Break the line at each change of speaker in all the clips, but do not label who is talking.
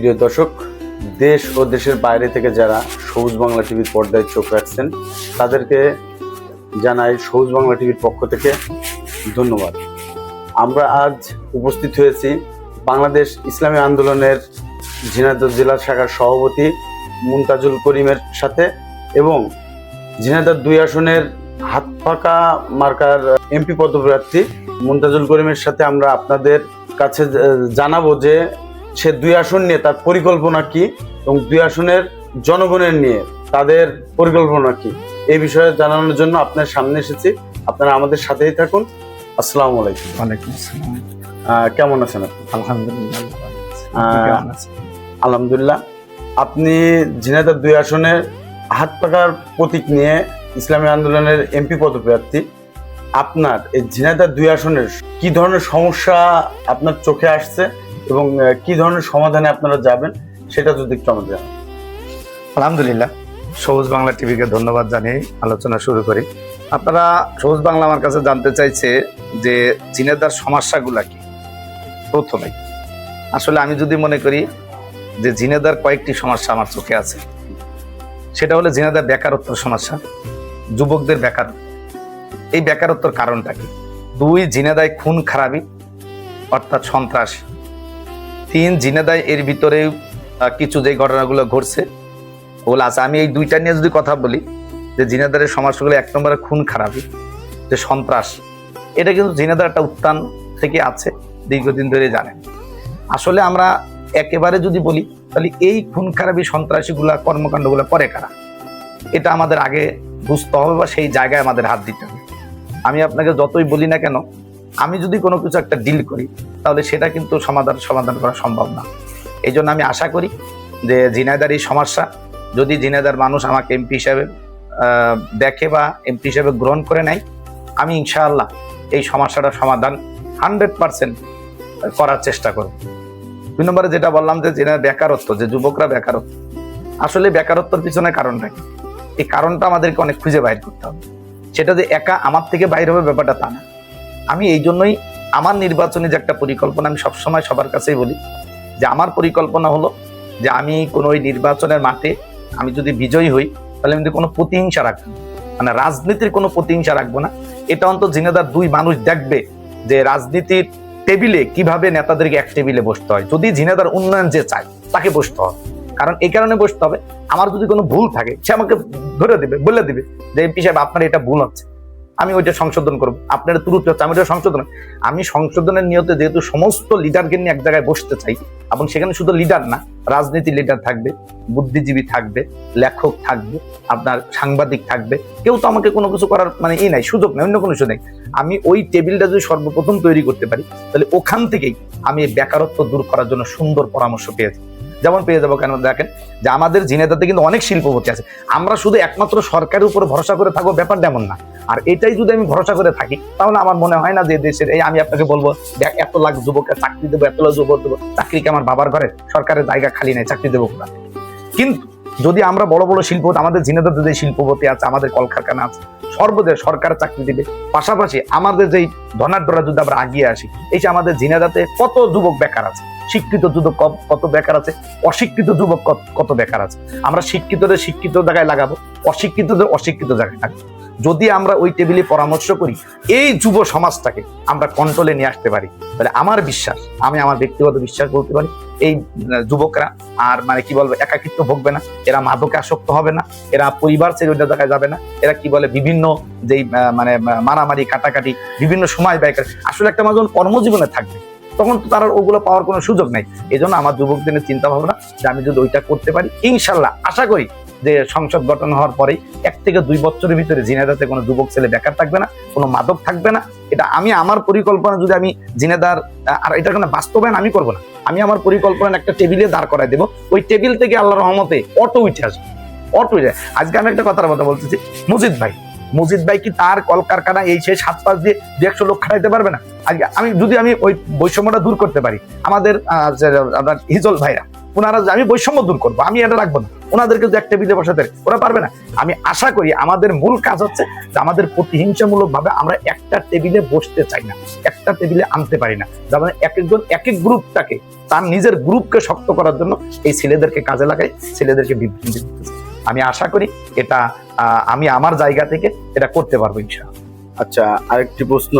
প্রিয় দর্শক, দেশ ও দেশের বাইরে থেকে যারা সবুজ বাংলা টিভির পর্দায় চোখ রাখছেন, তাদেরকে জানাই সবুজ বাংলা টিভির পক্ষ থেকে ধন্যবাদ। আমরা আজ উপস্থিত হয়েছি বাংলাদেশ ইসলামী আন্দোলনের ঝিনাইদহ জেলা শাখার সভাপতি মুমতাজুল করিমের সাথে এবং ঝিনাইদহ দুই আসনের হাত পাকা মার্কার এমপি পদপ্রার্থী মুমতাজুল করিমের সাথে আমরা আপনাদের কাছে জানাব যে সে দুই আসন নিয়ে তার পরিকল্পনা কি এবং দুই আসনের জনগণের নিয়ে তাদের পরিকল্পনা কি? এই বিষয়ে জানানোর জন্য আপনার সামনে এসেছি। আপনারা আমাদের সাথেই থাকুন। আসসালামু আলাইকুম।
ওয়ালাইকুম আসসালাম।
কেমন আছেন আপনি?
আলহামদুলিল্লাহ
আলহামদুলিল্লাহ। আপনি ঝিনাইদহ দুই আসনের হাত পাকার প্রতীক নিয়ে ইসলামী আন্দোলনের এমপি পদপ্রার্থী। আপনার এই ঝিনাইদহ দুই আসনের কি ধরনের সমস্যা আপনার চোখে আসছে? এবং কি ধরনের সমাধানে আপনারা যাবেন সেটা যদি একটু আমাদের জানান।
আলহামদুলিল্লাহ, সবুজ বাংলা টিভিকে ধন্যবাদ জানিয়ে আলোচনা শুরু করি। আপনারা সবুজ বাংলা আমার কাছে জানতে চাইছে যে জিনেদার সমস্যাগুলা কি? প্রথমেই আসলে আমি যদি মনে করি যে জিনেদার কয়েকটি সমস্যা আমার চোখে আছে। সেটা হলো জিনেদার বেকারত্বের সমস্যা, যুবকদের বেকারত্ব এই বেকারত্বর কারণটা কি? দুই, জিনেদায় খুন খারাপি, অর্থাৎ সন্ত্রাস। তিন, জিনেদায় এর ভিতরে কিছু যে ঘটনাগুলো ঘটছে, ওগুলো আছে। আমি এই দুইটা নিয়ে যদি কথা বলি, যে জিনেদারের সমস্যাগুলো এক নম্বরে খুন খারাপি যে সন্ত্রাস, এটা কিন্তু জিনেদার একটা উত্থান থেকে আছে, দীর্ঘদিন ধরে জানেন। আসলে আমরা একেবারে যদি বলি, তাহলে এই খুন খারাপি সন্ত্রাসীগুলা, কর্মকাণ্ডগুলো করে কারা? এটা আমাদের আগে বুঝতে হবে বা সেই জায়গায় আমাদের হাত দিতে হবে। আমি আপনাকে যতই বলি না কেন আমি যদি কোনো কিছু একটা ডিল করি, তাহলে সেটা কিন্তু সমাধান সমাধান করা সম্ভব না। এই জন্য আমি আশা করি যে ঝিনাইদার এই সমস্যা, যদি ঝিনাইদার মানুষ আমাকে এমপি হিসাবে দেখে বা এমপি হিসাবে গ্রহণ করে নেয়, আমি ইনশাআল্লাহ এই সমস্যাটার সমাধান হান্ড্রেড পার্সেন্ট করার চেষ্টা করব। দুই নম্বরে যেটা বললাম যে জেনার বেকারত্ব, যে যুবকরা বেকারত্ব, আসলে বেকারত্বের পিছনে কারণটা কি? এই কারণটা আমাদেরকে অনেক খুঁজে বাইর করতে হবে। সেটা যে একা আমার থেকে বাইরে হবে ব্যাপারটা তা না। আমি এই জন্যই আমার নির্বাচনী যে একটা পরিকল্পনা, আমি সবসময় সবার কাছেই বলি যে আমার পরিকল্পনা হলো যে আমি কোনো ওই নির্বাচনের মাঠে আমি যদি বিজয়ী হই, তাহলে আমি কোনো প্রতিহিংসা রাখব মানে রাজনীতির কোনো প্রতিহিংসা রাখব না। এটা অন্তত জিনেদার দুই মানুষ দেখবে যে রাজনীতির টেবিলে কীভাবে নেতাদেরকে এক টেবিলে বসতে হয়। যদি জিনেদার উন্নয়ন যে চায়, তাকে বসতে হবে। কারণ এই কারণে বসতে হবে। আমার যদি কোনো ভুল থাকে, সে আমাকে ধরে দিবে, বলে দিবে যে, এমপি সাহেব, আপনার এটা ভুল হচ্ছে। আমি ওইটা সংশোধন করব। আপনার ত্রুটি হচ্ছে, আমি ওটা সংশোধন আমি সংশোধনের নিয়তে যেহেতু সমস্ত লিডারকে নিয়ে এক জায়গায় বসতে চাই, এবং সেখানে শুধু লিডার না, রাজনীতি লিডার থাকবে, বুদ্ধিজীবী থাকবে, লেখক থাকবে, আপনার সাংবাদিক থাকবে, কেউ তো আমাকে কোনো কিছু করার মানে ই নাই, সুযোগ নেই, অন্য কোনো কিছু নেই। আমি ওই টেবিলটা যদি সর্বপ্রথম তৈরি করতে পারি, তাহলে ওখান থেকেই আমি এই বেকারত্ব দূর করার জন্য সুন্দর পরামর্শ পেয়েছি যেমন পেয়ে যাব কেন দেখেন? যে আমাদের জিনেদাতে কিন্তু অনেক শিল্পপতি আছে। আমরা শুধু একমাত্র সরকারের উপর ভরসা করে থাকব, ব্যাপারটা এমন না। আর এটাই যদি আমি ভরসা করে থাকি, তাহলে আমার মনে হয় না যে দেশের, এই আমি আপনাকে বলব, দেখ, এত লাখ যুবকের চাকরি দেবো, এত লাখ যুবক দেবো, চাকরি কি আমার বাবার ঘরে? সরকারের জায়গা খালি নেই, চাকরি দেবো কিন্তু যদি আমরা বড় বড় শিল্প আমাদের জিনেদার যে শিল্পপতি আছে, আমাদের কলকারখানা আছে সর্বদে সরকার চাকরি দিবে। পাশাপাশি আমাদের যেই ধনাঢ্যরা যদি আমরা আগিয়ে আসি, এই যে আমাদের জিনাদাতে কত যুবক বেকার আছে? শিক্ষিত যুবক কত বেকার আছে? অশিক্ষিত যুবক কত- বেকার আছে? আমরা শিক্ষিতদের শিক্ষিত জায়গায় লাগাবো, অশিক্ষিতদের অশিক্ষিত জায়গায় লাগাবো যদি আমরা ওই টেবিলে পরামর্শ করি, এই যুব সমাজটাকে আমরা কন্ট্রোলে নিয়ে আসতে পারি। তাহলে আমার বিশ্বাস, আমি আমার ব্যক্তিগত বিশ্বাস বলতে পারি, এই যুবকরা আর মানে কি বলব, একাকিত্ব ভোগবে না। এরা মাদকে আসক্ত হবে না। এরা পরিবার ছেড়ে অন্য জায়গায় যাবে না। এরা কি বলে, বিভিন্ন যেই মানে মারামারি, কাটাকাটি, বিভিন্ন সময় ব্যয় আসলে একটা মানুষ কর্মজীবনে থাকবে, তখন তো তার ওগুলো পাওয়ার কোনো সুযোগ নেই। এই জন্য আমার যুবকদের চিন্তা ভাবনা যে আমি যদি ওইটা করতে পারি, ইনশাল্লাহ, আশা করি যে সংসদ গঠন হওয়ার পরেই এক থেকে দুই বছরের ভিতরে জিনেদাতে কোনো যুবক ছেলে বেকার থাকবে না, কোনো মাদক থাকবে না। এটা আমি আমার পরিকল্পনা যদি আমি জিনেদার আর এটা কোনো বাস্তবায়ন আমি করব না। আমি আমার পরিকল্পনা একটা টেবিলে দাঁড় করাই দেবো। ওই টেবিল থেকে আল্লাহ রহমতে অটো উঠে আসবে। অটো উঠে আজকে আমি একটা কথার কথা বলতেছি, মুজিদ ভাই মুজিদ ভাই কি তার কলকারখানা এই সেই সাত পাঁচ দিয়ে দু একশো লোক খাটাইতে পারবে না? আজকে আমি, যদি আমি ওই বৈষম্যটা দূর করতে পারি, আমাদের হিজল ভাইরা, ওনারা আমি বৈষম্য দূর করব, আমি এটা রাখব না। ওনাদেরকে যদি এক টেবিলে বসাতে ওরা পারবে না। আমি আশা করি আমাদের মূল কাজ হচ্ছে যে আমাদের প্রতিহিংসামূলক ভাবে আমরা একটা টেবিলে বসতে চাই না একটা টেবিলে আনতে পারি না। যেমন এক একজন এক এক গ্রুপটাকে তার নিজের গ্রুপকে শক্ত করার জন্য এই ছেলেদেরকে কাজে লাগাই ছেলেদেরকে বিভ্রান্তি আমি আশা করি এটা আহ, আমি আমার জায়গা থেকে এটা করতে পারব ইনশাআল্লাহ।
আচ্ছা আরেকটি প্রশ্ন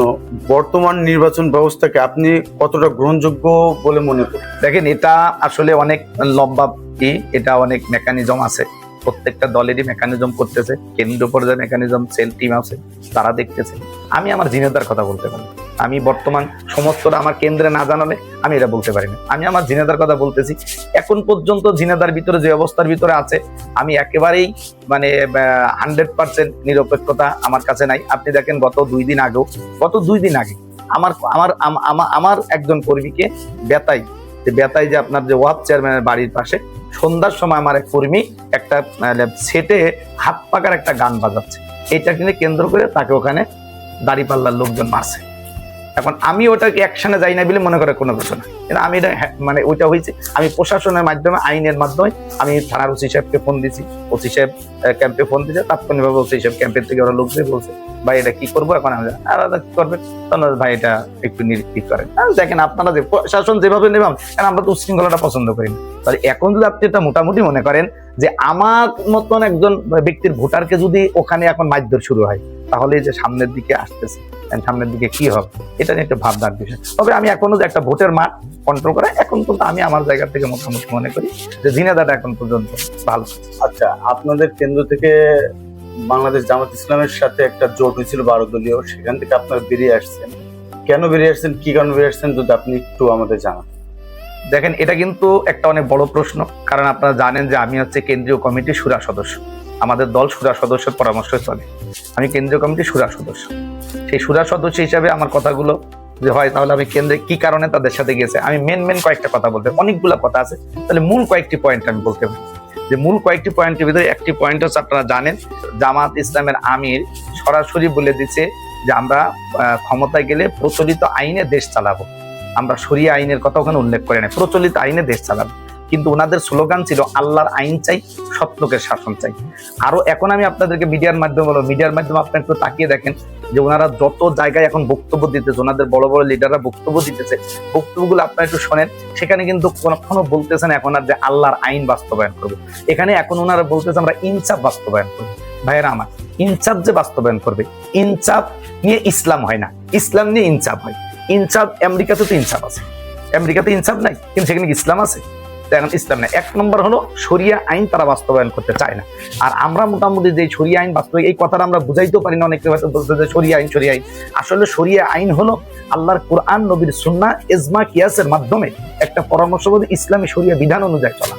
বর্তমান নির্বাচন ব্যবস্থাকে আপনি কতটা গ্রহণযোগ্য বলে মনে করেন?
দেখেন এটা আসলে অনেক লম্বা ই, এটা অনেক মেকানিজম আছে। প্রত্যেকটা দলেরই মেকানিজম করতেছে। কেন্দ্রীয় পর্যায়ে মেকানিজম সেল টিম আছে তারা দেখতেছে। আমি আমার জিনেদার কথা বলতে পারি আমি বর্তমান সমস্তটা আমার কেন্দ্রে না জানালে আমি এটা বলতে পারি না। আমি আমার জিনেদার কথা বলতেছি। এখন পর্যন্ত জিনেদার ভিতরে যে অবস্থার ভিতরে আছে আমি একেবারেই মানে হান্ড্রেড পার্সেন্ট নিরপেক্ষতা আমার কাছে নাই। আপনি দেখেন গত দুই দিন আগেও গত দুই দিন আগে আমার আমার আমার একজন কর্মীকে বেতাই যে বেতাই যে আপনার যে ওয়ার্ড চেয়ারম্যানের বাড়ির পাশে সন্ধ্যার সময় আমার এক কর্মী একটা সেটে হাত পাকার একটা গান বাজাচ্ছে। এটা কিনে কেন্দ্র করে তাকে ওখানে দাড়িপাল্লার লোকজন মারছে। এখন আমি ওটাকে অ্যাকশনে যাই না বলে মনে করে কোনো কিছু না। কিন্তু আমি এটা হ্যাঁ, মানে ওইটা হয়েছে। আমি প্রশাসনের মাধ্যমে আইনের মাধ্যমে আমি থানার ওসি সাহেবকে ফোন দিছি। ওসি সাহেব ক্যাম্পে ফোন দিয়েছে তাৎক্ষণিকভাবে ওসি সাহেব ক্যাম্পের থেকে ওরা লোক দিয়ে বলছে ভাই এটা কি করব এখন? আমি দাদা কি করবেন তখন ভাই এটা একটু নিরীক্ষিত করেন দেখেন আপনারা যে প্রশাসন যেভাবে নেবেন কারণ আমরা তো উশৃঙ্খলাটা পছন্দ করি না। তাহলে এখন যদি আপনি এটা মোটামুটি মনে করেন যে আমার মতন একজন ব্যক্তির ভোটারকে যদি ওখানে এখন মারধর শুরু হয় তাহলে যে সামনের দিকে আসতেছে। সামনের দিকে কি হবে? এটা নিয়ে একটা ভাবনার বিষয়। তবে আমি এখনও যে একটা ভোটের মাঠ কন্ট্রোল করা এখন পর্যন্ত আমি আমার জায়গা থেকে মোটামুটি মনে করি যে জিনাদাটা এখন পর্যন্ত ভালো।
আচ্ছা আপনাদের কেন্দ্র থেকে বাংলাদেশ জামাত ইসলামের সাথে একটা জোট হয়েছিল বারো দলীয় সেখান থেকে আপনারা বেরিয়ে আসছেন। কেন বেরিয়ে আসছেন? কি কারণে বেরিয়ে আসছেন? যদি আপনি একটু আমাদের জানান।
দেখেন এটা কিন্তু একটা অনেক বড় প্রশ্ন কারণ আপনারা জানেন যে আমি হচ্ছে কেন্দ্রীয় কমিটির সুরা সদস্য। আমাদের দল সুরা সদস্যের পরামর্শ চলে। আমি কেন্দ্রীয় কমিটির সুরা সদস্য। সেই সুরা সদস্য হিসাবে আমার কথাগুলো যে হয় তাহলে আমি কেন্দ্রে কি কারণে তাদের সাথে গেছে আমি মেন মেন কয়েকটা কথা বলতে অনেকগুলো কথা আছে। তাহলে মূল কয়েকটি পয়েন্ট আমি বলতে পারি। যে মূল কয়েকটি পয়েন্টের ভিতরে একটি পয়েন্ট হচ্ছে আপনারা জানেন, জামাত ইসলামের আমির সরাসরি বলে দিচ্ছে যে আমরা ক্ষমতায় গেলে প্রচলিত আইনে দেশ চালাবো। আমরা সরিয়া আইনের কথা ওখানে উল্লেখ করে নাই। প্রচলিত আইনে দেশ চালাবো। কিন্তু ওনাদের স্লোগান ছিল, আল্লাহর আইন চাই, সৎ লোকের শাসন চাই। আরও এখন আমি আপনাদেরকে মিডিয়ার মাধ্যমে বলো মিডিয়ার মাধ্যমে আপনারা একটু তাকিয়ে দেখেন যে ওনারা যত জায়গায় এখন বক্তব্য দিতেছে, ওনাদের বড় বড় লিডাররা বক্তব্য দিতেছে, বক্তব্যগুলো আপনারা একটু শোনেন। সেখানে কিন্তু কখনো বলতেছেন এখন আর যে আল্লাহর আইন বাস্তবায়ন করবে। এখানে এখন ওনারা বলতেছে, আমরা ইনসাফ বাস্তবায়ন করব। ভাইয়েরা আমার, ইনসাফ যে বাস্তবায়ন করবে, ইনসাফ নিয়ে ইসলাম হয় না। ইসলাম নিয়ে ইনসাফ হয়। ইনসাফ, আমেরিকাতে তো ইনসাফ আছে। আমেরিকাতে ইনসাফ নাই, কিন্তু সেখানে ইসলাম আছে? এখন ইসলাম নাই। এক নম্বর হলো, শরিয়া আইন তারা বাস্তবায়ন করতে চায় না। আর আমরা মোটামুটি যে শরিয়া আইন বাস্তবায়ন, এই কথাটা আমরা বুঝাইতেও পারি না, অনেকে হয়তো বলতে যে শরিয়া আইন শরিয়া আইন। আসলে শরিয়া আইন হলো আল্লাহর কোরআন, নবীর সুন্নাহ এজমা কিয়াসের মাধ্যমে একটা পরামর্শবোধ ইসলামী শরিয়া বিধান অনুযায়ী চলা।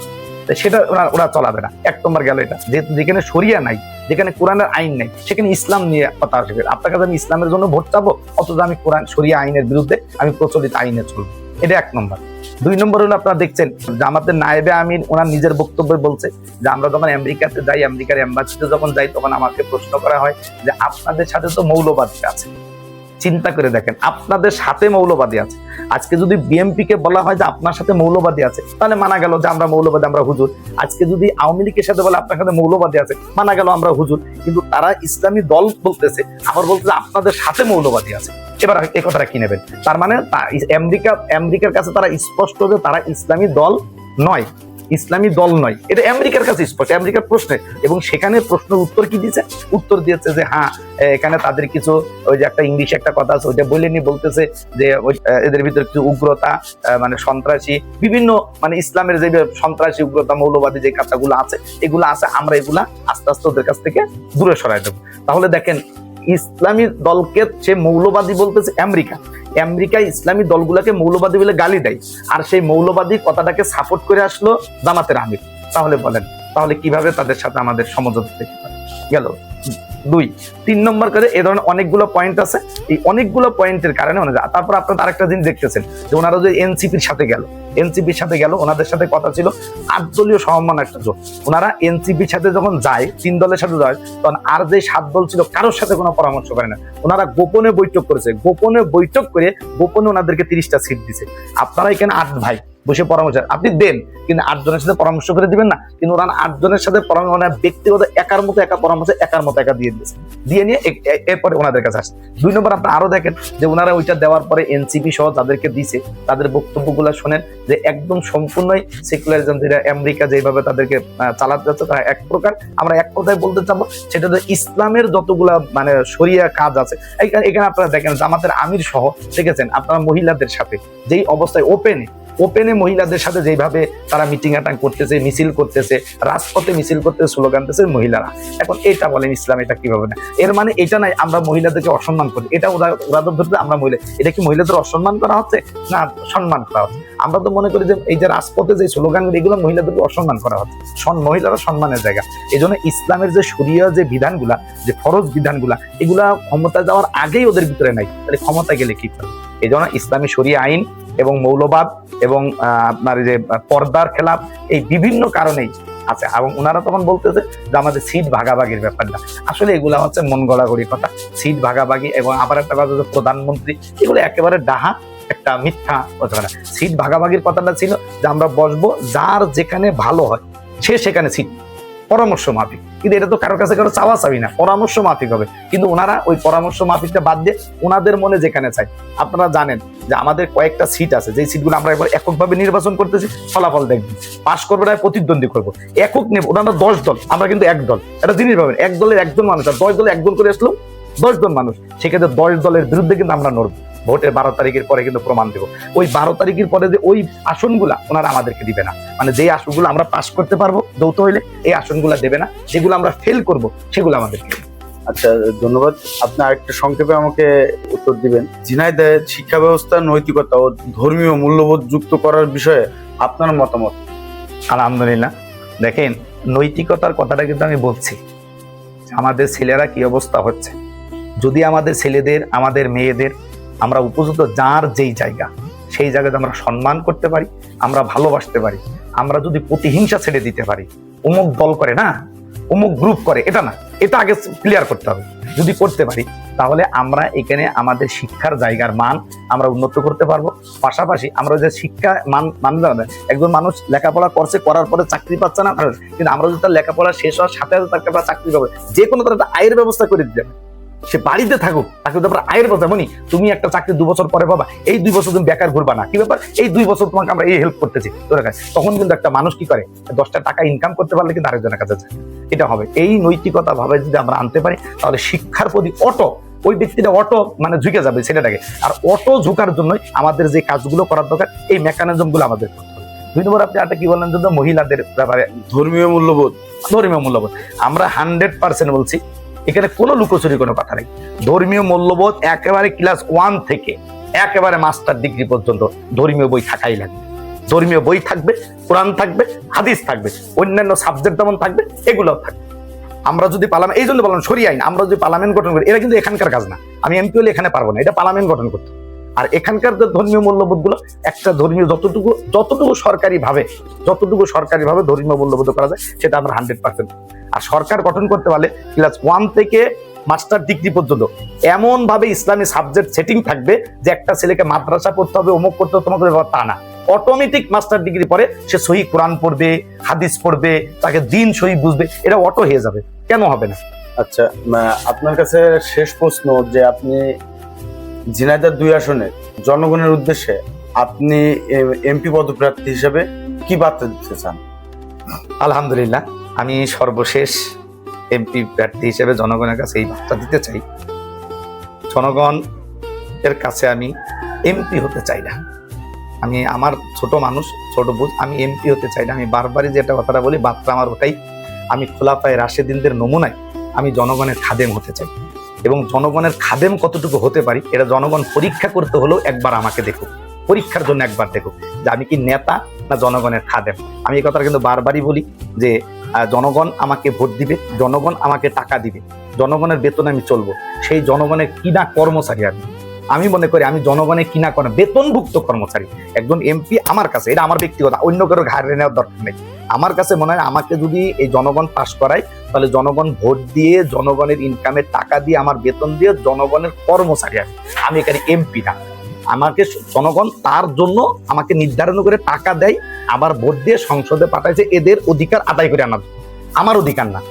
সেটা ওরা ওরা চলাবে না। এক নম্বর গেল এটা, যেহেতু যেখানে সরিয়া নাই, যেখানে কোরআনের আইন নেই, সেখানে ইসলাম নিয়ে কথা আসবে। আপনার কাছে আমি ইসলামের জন্য ভোট চাবো? অথচ আমি কোরআন, শরিয়া আইনের বিরুদ্ধে আমি প্রচলিত আইনে চলবো। এটা এক নম্বর। দুই নম্বর হলো আপনারা দেখছেন যে আমাদের নায়েবে আমিন, ওনার নিজের বক্তব্যে বলছে যে, আমরা যখন আমেরিকাতে যাই, আমেরিকার এম্বাসিতে যখন যাই, তখন আমাকে প্রশ্ন করা হয় যে, আপনাদের সাথে তো মৌলবাদী আছে। চিন্তা করে দেখেন, আপনাদের সাথে মৌলবাদী আছে। আজকে যদি বিএমপি কে বলা হয় যে আপনার সাথে মৌলবাদী আছে, তাহলে মানা গেল যে আমরা মৌলবাদী, আমরা হুজুর। আজকে যদি আওয়ামী লীগের সাথে বলে আপনার সাথে মৌলবাদী আছে, মানা গেল আমরা হুজুর। কিন্তু তারা ইসলামী দল বলতেছে, আবার বলতেছে আপনাদের সাথে মৌলবাদী আছে। এবার এই কথাটা কি নেবেন? তার মানে আমেরিকা আমেরিকার কাছে তারা স্পষ্ট যে তারা ইসলামী দল নয়। ইসলামী দল নয়, এটা আমেরিকার কাছে স্পষ্ট, আমেরিকার প্রশ্নে। এবং সেখানে প্রশ্নের উত্তর কি দিয়েছে? উত্তর দিয়েছে যে হ্যাঁ এখানে তাদের কিছু ওই যে একটা ইংলিশ একটা কথা আছে, ওইটা বলেনি বলতেছে যে এদের ভিতরে কিছু উগ্রতা মানে সন্ত্রাসী, বিভিন্ন মানে ইসলামের যে সন্ত্রাসী, উগ্রতা, মৌলবাদী যে কথাগুলো আছে, এগুলো আছে, আমরা এগুলা আস্তে আস্তে ওদের কাছ থেকে দূরে সরাই দেবো। তাহলে দেখেন ইসলামী দলকে সে মৌলবাদী বলতেছে আমেরিকা। আমেরিকা ইসলামী দলগুলোকে মৌলবাদী বলে গালি দেয়। আর সেই মৌলবাদী কথাটাকে সাপোর্ট করে আসলো জামাতের আমির। তাহলে বলেন, তাহলে কীভাবে তাদের সাথে আমাদের সমঝোতা দেখতে পারে গেল? দুই। তিন নম্বর করে এ ধরনের অনেকগুলো পয়েন্ট আছে। এই অনেকগুলো পয়েন্টের কারণে ওনারা তারপর আপনারা আরেকটা দিন দেখতেছেন যে ওনারা যে এনসিপির সাথে গেল। এনসিপির সাথে গেল, ওনাদের সাথে কথা ছিল। আট দলীয় সমমান একটা জোট। ওনারা এনসিপির সাথে যখন যায়, তিন দলের সাথে যায়, তখন আর যে সাত দল ছিল, কারোর সাথে কোনো পরামর্শ করে না। ওনারা গোপনে বৈঠক করেছে। গোপনে বৈঠক করে গোপনে ওনাদেরকে তিরিশটা সিট দিছে। আপনারা এখানে আট ভাই। বসে পরামর্শ আপনি দেন, কিন্তু আটজনের সাথে পরামর্শ করে দিবেন না। কিন্তু ওরা আটজনের সাথে পরামর্শ মানে ব্যক্তিগত একার মতো একা পরামর্শ একার মতো একা দিয়ে দিয়েছে দিয়ে নিয়ে এরপরে ওনাদের কাছে আসছে দুই নম্বর আপনি আরও দেখেন যে ওনারা ওইটা দেওয়ার পরে এনসিপি সহ যাদেরকে দিছে তাদের বক্তব্যগুলো শোনেন যে একদম সম্পূর্ণই সেকুলারিজম যেটা আমেরিকা যেভাবে তাদেরকে চালাতে যাচ্ছে, তারা এক প্রকার। আমরা এক কথায় বলতে চাবো, সেটা হলো ইসলামের যতগুলা মানে সরিয়া কাজ আছে এখানে আপনারা দেখেন জামাতের আমির সহ দেখেছেন, আপনারা মহিলাদের সাথে যেই অবস্থায় ওপেনে ওপেনে মহিলাদের সাথে যেভাবে তারা মিটিং অ্যাটাং করতেছে, মিছিল করতেছে, রাজপথে মিছিল করতেছে স্লোগান দিতেছে মহিলারা। এখন এটা বলেন ইসলাম, এটা কীভাবে না? এর মানে এটা নাই, আমরা মহিলাদেরকে অসম্মান করি। এটা ওরা ওরা ধরতে আমরা মহিলা এটা কি মহিলাদের অসম্মান করা হচ্ছে? না, সম্মান করা হচ্ছে। আমরা তো মনে করি যে এই যে রাজপথে যে স্লোগানগুলো এগুলো মহিলাদেরকে অসম্মান করা হচ্ছে। মহিলারা সম্মানের জায়গা। এই জন্য ইসলামের যে শরীয় যে বিধানগুলা, যে ফরজ বিধানগুলা, এগুলা ক্ষমতা যাওয়ার আগেই ওদের ভিতরে নাই। তাহলে ক্ষমতা গেলে কি করবে? এই জন্য ইসলামী শরিয়া আইন এবং মৌলবাদ এবং আপনার যে পর্দার খেলাফ এই বিভিন্ন কারণেই আছে। এবং ওনারা তখন বলতেছে যে আমাদের সিট ভাগাভাগির ব্যাপারটা। আসলে এগুলা হচ্ছে মন গড়াগড়ি কথা। সিট ভাগাভাগি এবং আবার একটা কথা প্রধানমন্ত্রী, এগুলো একেবারে ডাহা, একটা মিথ্যা কথা সিট ভাগাভাগির কথাটা ছিল যে আমরা বসবো, যার যেখানে ভালো হয়, সে সেখানে সিট পরামর্শ মাফিক। কিন্তু এটা তো কারোর কাছে কারও চাওয়া চাবি না, পরামর্শ মাফিক হবে। কিন্তু ওনারা ওই পরামর্শ মাফিকটা বাদ দিয়ে ওনাদের মনে যেখানে চাই আপনারা জানেন যে আমাদের কয়েকটা সিট আছে, যেই সিটগুলো আমরা এবার এককভাবে নির্বাচন করতেছি, ফলাফল দেখবেন। পাশ করব না, প্রতিদ্বন্দ্বী করব। একক নেব, ওনারা দশ দল, আমরা কিন্তু এক দল। একটা জিনিস পাবেন এক দলের একজন মানুষ, আর দশ দলে একজন করে আসলো দশ জন মানুষ। সেক্ষেত্রে দশ দলের বিরুদ্ধে কিন্তু আমরা নড়বো। ভোটের বারো তারিখের পরে কিন্তু প্রমাণ দেবো। ওই বারো তারিখের পরে যে ওই আসনগুলা ওনারা আমাদেরকে দিবে না। মানে যে আসনগুলো আমরা পাশ করতে পারব যৌথ হইলে এই আসনগুলো দেবে না। যেগুলো আমরা ফেল করব সেগুলো আমাদেরকে
আচ্ছা ধন্যবাদ। আপনি আরেকটা সংক্ষেপে আমাকে উত্তর দিবেন। ঝিনাইদহে শিক্ষা ব্যবস্থার নৈতিকতা ও ধর্মীয় মূল্যবোধ যুক্ত করার বিষয়ে আপনার মতামত?
আলহামদুলিল্লাহ। দেখেন নৈতিকতার কথাটা কিন্তু আমি বলছি। আমাদের ছেলেরা কি অবস্থা হচ্ছে? যদি আমাদের ছেলেদের আমাদের মেয়েদের আমরা উপযুক্ত যার যেই জায়গা, সেই জায়গাতে আমরা সম্মান করতে পারি, আমরা ভালোবাসতে পারি, আমরা যদি প্রতিহিংসা ছেড়ে দিতে পারি, অমুক দল করে না, অমুক গ্রুপ করে, এটা না, এটা আগে ক্লিয়ার করতে হবে। যদি করতে পারি, তাহলে আমরা এখানে আমাদের শিক্ষার জায়গার মান আমরা উন্নত করতে পারব। পাশাপাশি আমরা যে শিক্ষা মান মান জানা একজন মানুষ লেখাপড়া করছে, করার পরে চাকরি পাচ্ছে না কিন্তু আমরা যদি তার লেখাপড়া শেষ হওয়ার সাথে সাথে আমরা চাকরি পাবে, যে কোনো তার একটা আয়ের ব্যবস্থা করে দিতে সে বাড়িতে থাকুক তাকে আমরা আয়ের ব্যবস্থা মনি তুমি একটা চাকরি দু বছর পরে পাবা এই দুই বছর তুমি বেকার ঘুরবা না। কি ব্যাপার? এই দুই বছর তোমাকে আমরা এই হেল্প করতেছি। তোর কাছে তখন কিন্তু একটা মানুষ কি করে? দশটা টাকা ইনকাম করতে পারলে কিন্তু আরেকজনের কাছে যায়। এটা হবে। এই নৈতিকতা ভাবে যদি আমরা আনতে পারি তাহলে শিক্ষার প্রতি অটো ওই ব্যক্তিটা অটো মানে ঝুঁকে যাবে ছেলেটাকে। আর অটো ঝুঁকার জন্যই আমাদের যে কাজগুলো করার দরকার এই মেকানিজমগুলো আমাদের করতে হবে। দুই নম্বর আপনি একটা কি বললেন যে মহিলাদের ব্যাপারে?
ধর্মীয় মূল্যবোধ।
ধর্মীয় মূল্যবোধ। আমরা হান্ড্রেড পার্সেন্ট বলছি এখানে কোনো লুকোচুরি কোনো কথা নেই। ধর্মীয় মূল্যবোধ একেবারে ক্লাস ওয়ান থেকে একেবারে মাস্টার ডিগ্রি পর্যন্ত ধর্মীয় বই থাকাই লাগবে। ধর্মীয় বই থাকবে, কোরআন থাকবে, হাদিস থাকবে, অন্যান্য সাবজেক্ট যেমন থাকবে, এগুলোও থাকবে। আমরা যদি পার্লামেন্ট এই জন্য বললাম সরি আইন। আমরা যদি পার্লামেন্ট গঠন করি এটা কিন্তু এখানকার কাজ না। আমি এমপি এখানে পারব না। এটা পার্লামেন্ট গঠন করতে। আর এখানকার যে ধর্মীয় মূল্যবোধগুলো একটা ধর্মীয় যতটুকু যতটুকু সরকারি ভাবে যতটুকু সরকারি ভাবে ধর্মীয় মূল্যবোধ করা যায়, সেটা আমরা হান্ড্রেড পার্সেন্ট আর সরকার গঠন করতে পারলে ক্লাস ওয়ান থেকে মাস্টার ডিগ্রি পর্যন্ত এমন ভাবে ইসলামী সাবজেক্ট সেটিং থাকবে যে একটা ছেলেকে মাদ্রাসা পড়তে হবে, অমুক করতে হবে, তোমাকে তা না। অটোমেটিক মাস্টার ডিগ্রি পরে সে সহি কোরআন পড়বে, হাদিস পড়বে, তাকে দিন সহি বুঝবে, এটা অটো হয়ে যাবে। কেন হবে না?
আচ্ছা আপনার কাছে শেষ প্রশ্ন যে আপনি ঝিনাইদহ দুই আসনে জনগণের উদ্দেশ্যে আপনি এমপি পদপ্রার্থী হিসেবে কি বার্তা দিতে চান?
আলহামদুলিল্লাহ, আমি সর্বশেষ এমপি প্রার্থী হিসেবে জনগণের কাছে এই বার্তা দিতে চাই। জনগণ এর কাছে আমি এমপি হতে চাই না। আমি আমার ছোট মানুষ, ছোট বুঝ আমি এমপি হতে চাই না। আমি বারবারই যেটা কথাটা বলি, বার্তা আমার ওটাই। আমি খোলাফায় রাশেদিনদের নমুনায় আমি জনগণের খাদেম হতে চাই। এবং জনগণের খাদেম কতটুকু হতে পারি, এটা জনগণ পরীক্ষা করতে হলেও একবার আমাকে দেখুক। পরীক্ষার জন্য একবার দেখুক যে আমি কি নেতা না জনগণের খাদেম। আমি এই কথাটা কিন্তু বারবারই বলি যে জনগণ আমাকে ভোট দিবে, জনগণ আমাকে টাকা দিবে, জনগণের বেতনে আমি চলবো। সেই জনগণের কিনা কর্মচারী আমি? আমি মনে করি আমি জনগণের কিনা কর্ম, বেতনভুক্ত কর্মচারী। একজন এমপি আমার কাছে, এটা আমার ব্যক্তিগত, অন্য কারও ঘাড়ে নেওয়ার দরকার নেই। আমার কাছে মনে হয় আমাকে যদি এই জনগণ পাশ করায়, তাহলে জনগণ ভোট দিয়ে, জনগণের ইনকামের টাকা দিয়ে, আমার বেতন দিয়ে জনগণের কর্মচারী আমি। আমি এখানে এমপি না। আমাকে জনগণ তার জন্য আমাকে নির্ধারণ করে টাকা দেয়, আবার ভোট দিয়ে সংসদে পাঠাইছে, এদের অধিকার আদায় করে আনার। আমার অধিকার না।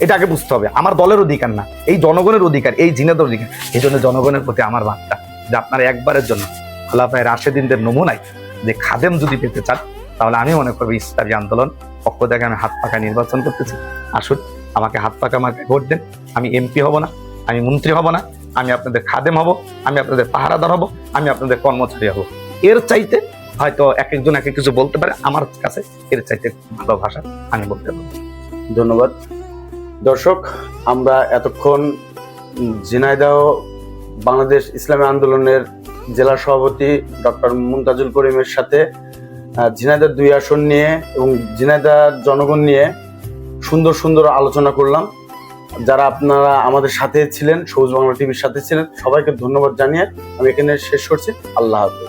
এটা আগে বুঝতে হবে। আমার দলের অধিকার না। এই জনগণের অধিকার, এই জিনেদের অধিকার। এই জন্য জনগণের প্রতি আমার বার্তা। যে আপনার একবারের জন্য খোলাফায় রাশেদিনদের নমুনায় যে খাদেম যদি পেতে চান তাহলে আমি মনে করব ইসলামী আন্দোলন পক্ষ থেকে আমি হাত পাকা নির্বাচন করতেছি। আসুন, আমাকে হাত পাকা আমাকে ভোট দেন। আমি এমপি হব না, আমি মন্ত্রী হব না, আমি আপনাদের খাদেম হব, আমি আপনাদের পাহারাদার হব, আমি আপনাদের কর্মচারী হব। এর চাইতে হয়তো এক একজন এক কিছু বলতে পারে, আমার কাছে এর চাইতে ভালো ভাষা আমি বলতে পারব।
ধন্যবাদ। দর্শক, আমরা এতক্ষণ ঝিনাইদহ বাংলাদেশ ইসলামী আন্দোলনের জেলা সভাপতি ডক্টর মুমতাজুল করিমের সাথে আহ, ঝিনাইদহ দুই আসন নিয়ে এবং ঝিনাইদার জনগণ নিয়ে সুন্দর সুন্দর আলোচনা করলাম। যারা আপনারা আমাদের সাথে ছিলেন সবুজ বাংলা টিভির সাথে ছিলেন সবাইকে ধন্যবাদ জানিয়ে আমি এখানে শেষ করছি। আল্লাহ হাফেজ।